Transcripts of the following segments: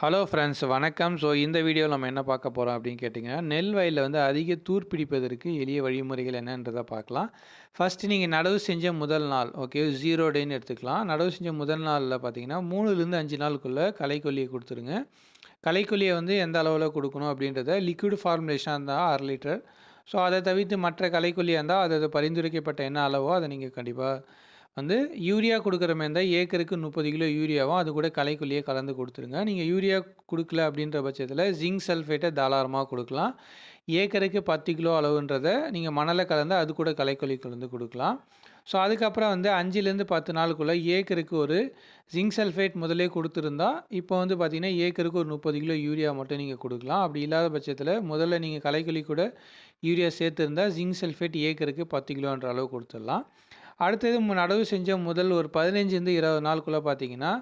Hello friends வணக்கம். So இந்த வீடியோவில் நம்ம என்ன பார்க்க போகிறோம் அப்படின்னு கேட்டிங்கன்னா நெல் வயலில் வந்து அதிக தூர் பிடிப்பதற்கு எளிய வழிமுறைகள் என்னன்றதை பார்க்கலாம். ஃபஸ்ட்டு நீங்கள் நடவு செஞ்ச முதல் நாள் ஓகே ஜீரோ டேன்னு எடுத்துக்கலாம். நடவு செஞ்ச முதல் நாளில் பார்த்தீங்கன்னா மூணுலேருந்து அஞ்சு நாளுக்குள்ளே கலைக்கொல்லியை கொடுத்துருங்க. கலைக்கொல்லியை வந்து எந்த அளவில் கொடுக்கணும் அப்படின்றத லிக்விட் ஃபார்முலேஷனாக இருந்தால் அரை லிட்டர் ஸோ அதை தவிர்த்து மற்ற கலைக்கொல்லியாக இருந்தால் அது பரிந்துரைக்கப்பட்ட என்ன அளவோ அதை நீங்கள் கண்டிப்பாக வந்து யூரியா கொடுக்குற மாதிரி இருந்தால் ஏக்கருக்கு முப்பது கிலோ யூரியாவும் அது கூட களைக்கொல்லியே கலந்து கொடுத்துருங்க. நீங்கள் யூரியா கொடுக்கல அப்படின்ற பட்சத்தில் ஜிங்க் சல்ஃபேட்டை தாராளமாக கொடுக்கலாம். ஏக்கருக்கு பத்து கிலோ அளவுன்றதை நீங்கள் மணலை கலந்து அது கூட களைக்கொல்லி கலந்து கொடுக்கலாம். ஸோ அதுக்கப்புறம் வந்து அஞ்சுலேருந்து பத்து நாளுக்குள்ளே ஏக்கருக்கு ஒரு ஜிங்க் சல்ஃபேட் முதலே கொடுத்துருந்தா இப்போ வந்து பார்த்திங்கன்னா ஏக்கருக்கு ஒரு முப்பது கிலோ யூரியா மட்டும் நீங்கள் கொடுக்கலாம். அப்படி இல்லாத பட்சத்தில் முதல்ல நீங்கள் களைக்கொல்லி கூட யூரியா சேர்த்துருந்தா ஜிங்க் சல்ஃபேட் ஏக்கருக்கு பத்து கிலோன்ற அளவு கொடுத்துடலாம். அடுத்தது நடவு செஞ்ச முதல் ஒரு பதினஞ்சுலேருந்து இருபது நாளுக்குள்ளே பார்த்தீங்கன்னா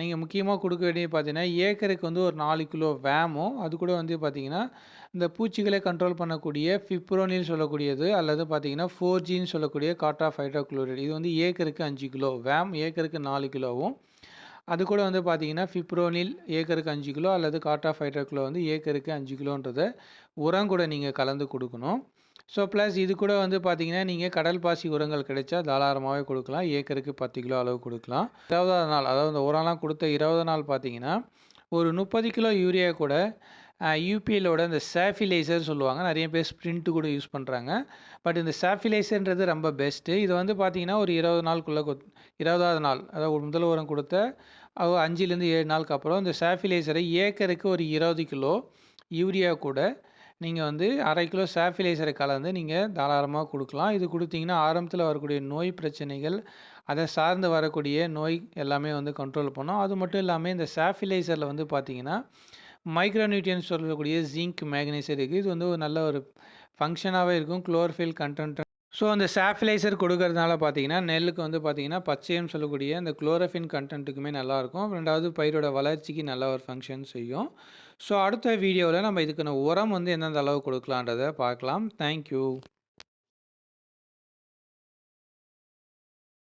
நீங்கள் முக்கியமாக கொடுக்க வேண்டியது பார்த்தீங்கன்னா ஏக்கருக்கு வந்து ஒரு நாலு கிலோ வேமும் அது கூட வந்து பார்த்தீங்கன்னா இந்த பூச்சிகளை கண்ட்ரோல் பண்ணக்கூடிய ஃபிப்ரோனில் சொல்லக்கூடியது அல்லது பார்த்தீங்கன்னா ஃபோர் ஜின்னு சொல்லக்கூடிய காட்டா ஹைட்ரோக்ளோரைடு இது வந்து ஏக்கருக்கு அஞ்சு கிலோ வேம் ஏக்கருக்கு நாலு கிலோவும். அது கூட வந்து பார்த்தீங்கன்னா ஃபிப்ரோனில் ஏக்கருக்கு அஞ்சு கிலோ அல்லது காட்டா ஹைட்ரோக்ளோ வந்து ஏக்கருக்கு அஞ்சு கிலோன்றதை உரம் கூட நீங்கள் கலந்து கொடுக்கணும். ஸோ ப்ளஸ் இது கூட வந்து பார்த்தீங்கன்னா நீங்கள் கடல் பாசி உரங்கள் கிடைச்சா தாராளமாகவே கொடுக்கலாம். ஏக்கருக்கு பத்து கிலோ அளவு கொடுக்கலாம். இருபதாவது நாள் அதாவது இந்த உரம்லாம் கொடுத்த இருபது நாள் பார்த்தீங்கன்னா ஒரு முப்பது கிலோ யூரியா கூட யூபிஎலோட இந்த சாஃபிலைசர் சொல்லுவாங்க. நிறைய பேர் ஸ்ப்ரிண்ட்டு கூட யூஸ் பண்ணுறாங்க பட் இந்த சாஃபிலைசர்ன்றது ரொம்ப பெஸ்ட்டு இது வந்து பார்த்திங்கன்னா ஒரு இருபது நாளுக்குள்ளே இருபதாவது நாள் அதாவது முதல் உரம் கொடுத்த அஞ்சுலேருந்து ஏழு நாளுக்கு அப்புறம் இந்த சாஃபிலைசரை ஏக்கருக்கு ஒரு இருபது கிலோ யூரியா கூட நீங்கள் வந்து அரை கிலோ சாஃபிலைசரை கலந்து நீங்கள் தாராளமாக கொடுக்கலாம். இது கொடுத்தீங்கன்னா ஆரம்பத்தில் வரக்கூடிய நோய் பிரச்சனைகள் அதை சார்ந்து வரக்கூடிய நோய் எல்லாமே வந்து கண்ட்ரோல் பண்ணோம். அது மட்டும் இல்லாமல் இந்த சாஃபிலைசரில் வந்து பார்த்திங்கன்னா மைக்ரோநியூட்ரியன்ஸ் சொல்லக்கூடிய ஜிங்க் மேக்னீஸ் இருக்குது இது வந்து ஒரு நல்ல ஒரு ஃபங்க்ஷனாகவே இருக்கும். குளோர்ஃபில் கண்டென்ட் ஸோ அந்த சாஃபிலைசர் கொடுக்கறதுனால பார்த்தீங்கன்னா நெல்லுக்கு வந்து பார்த்தீங்கன்னா பச்சையம் சொல்லக்கூடிய அந்த குளோரஃபின் கண்டென்ட்டுக்குமே நல்லாயிருக்கும். ரெண்டாவது பயிரோட வளர்ச்சிக்கு நல்ல ஒரு ஃபங்க்ஷன் செய்யும். ஸோ அடுத்த வீடியோவில் நம்ம இதுக்கான உரம் வந்து எந்தெந்த அளவு கொடுக்கலான்றதை பார்க்கலாம். தேங்க்யூ